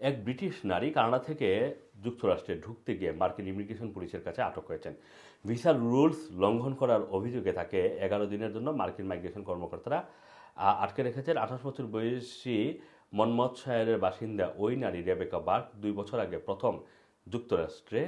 এক ব্রিটিশ নারী কানাডা থেকে যুক্তরাষ্ট্রে ঢুকতে গিয়ে মার্কিন ইমিগ্রেশন পুলিশের কাছে আটক হয়েছেন। ভিসার রুলস লঙ্ঘন করার অভিযোগে তাকে এগারো দিনের জন্য মার্কিন মাইগ্রেশন কর্মকর্তারা আটকে রেখেছেন। আঠাশ বছর বয়সী মনমথ শায়ারের বাসিন্দা ওই নারী রেবেকা বার্ক দুই বছর আগে প্রথম যুক্তরাষ্ট্রে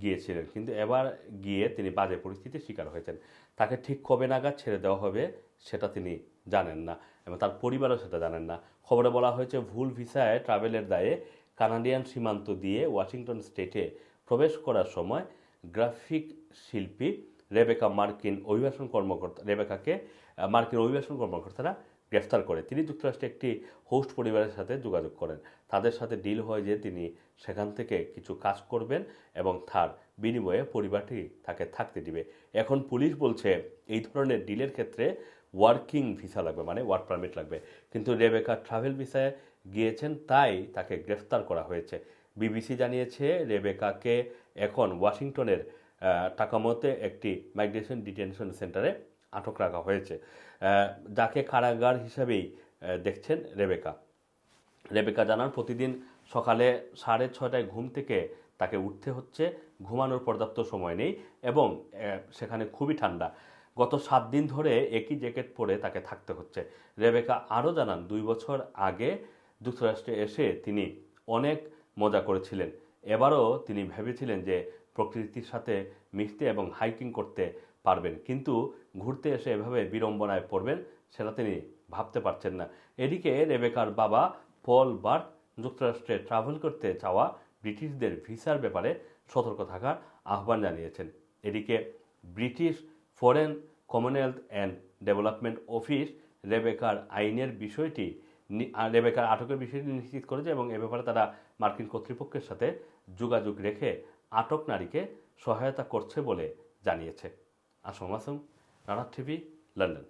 গিয়েছিলেন। কিন্তু এবার গিয়ে তিনি বাজে পরিস্থিতির শিকার হয়েছেন। তাকে ঠিক কবে নাগাদ ছেড়ে দেওয়া হবে সেটা তিনি জানেন না এবং তার পরিবারও সেটা জানেন না। খবরে বলা হয়েছে, ভুল ভিসায় ট্রাভেলের দায়ে কানাডিয়ান সীমান্ত দিয়ে ওয়াশিংটন স্টেটে প্রবেশ করার সময় গ্রাফিক শিল্পী রেবেকা মার্কিন অভিবাসন কর্মকর্তা রেবেকাকে মার্কিন অভিবাসন কর্মকর্তারা গ্রেফতার করে। তিনি যুক্তরাষ্ট্রে একটি হোস্ট পরিবারের সাথে যোগাযোগ করেন। তাদের সাথে ডিল হয় যে তিনি সেখান থেকে কিছু কাজ করবেন এবং তার বিনিময়ে পরিবারটি তাকে থাকতে দিবে। এখন পুলিশ বলছে, এই ধরনের ডিলের ক্ষেত্রে ওয়ার্কিং ভিসা লাগবে মানে ওয়ার্ক পারমিট লাগবে। কিন্তু রেবেকা ট্রাভেল ভিসায় গিয়েছেন, তাই তাকে গ্রেফতার করা হয়েছে। বিবিসি জানিয়েছে, রেবেকাকে এখন ওয়াশিংটনের টাকামতে একটি মাইগ্রেশন ডিটেনশন সেন্টারে আটক রাখা হয়েছে। যাকে কারাগার হিসাবেই দেখছেন রেবেকা। রেবেকা জানান, প্রতিদিন সকালে সাড়ে ছয়টায় ঘুম থেকে তাকে উঠতে হচ্ছে। ঘুমানোর পর্যাপ্ত সময় নেই এবং সেখানে খুবই ঠান্ডা। গত সাত দিন ধরে একই জ্যাকেট পরে তাকে থাকতে হচ্ছে। রেবেকা আরও জানান, দুই বছর আগে যুক্তরাষ্ট্রে এসে তিনি অনেক মজা করেছিলেন। এবারও তিনি ভেবেছিলেন যে প্রকৃতির সাথে মিশতে এবং হাইকিং করতে পারবেন। কিন্তু ঘুরতে এসে এভাবে বিড়ম্বনায় পড়বেন সেটা তিনি ভাবতে পারছেন না। এদিকে রেবেকার বাবা পল বার্ট যুক্তরাষ্ট্রে ট্রাভেল করতে চাওয়া ব্রিটিশদের ভিসার ব্যাপারে সতর্ক থাকার আহ্বান জানিয়েছেন। এদিকে British foreign Commonwealth and Development Office রেবেকার আইনের বিষয়টি রেবেকার আটকের বিষয়টি নিশ্চিত করেছে এবং এ ব্যাপারে তারা মার্কিন কর্তৃপক্ষের সাথে যোগাযোগ রেখে আটক নারীকে সহায়তা করছে বলে জানিয়েছে। Assam Assam Rana TV London.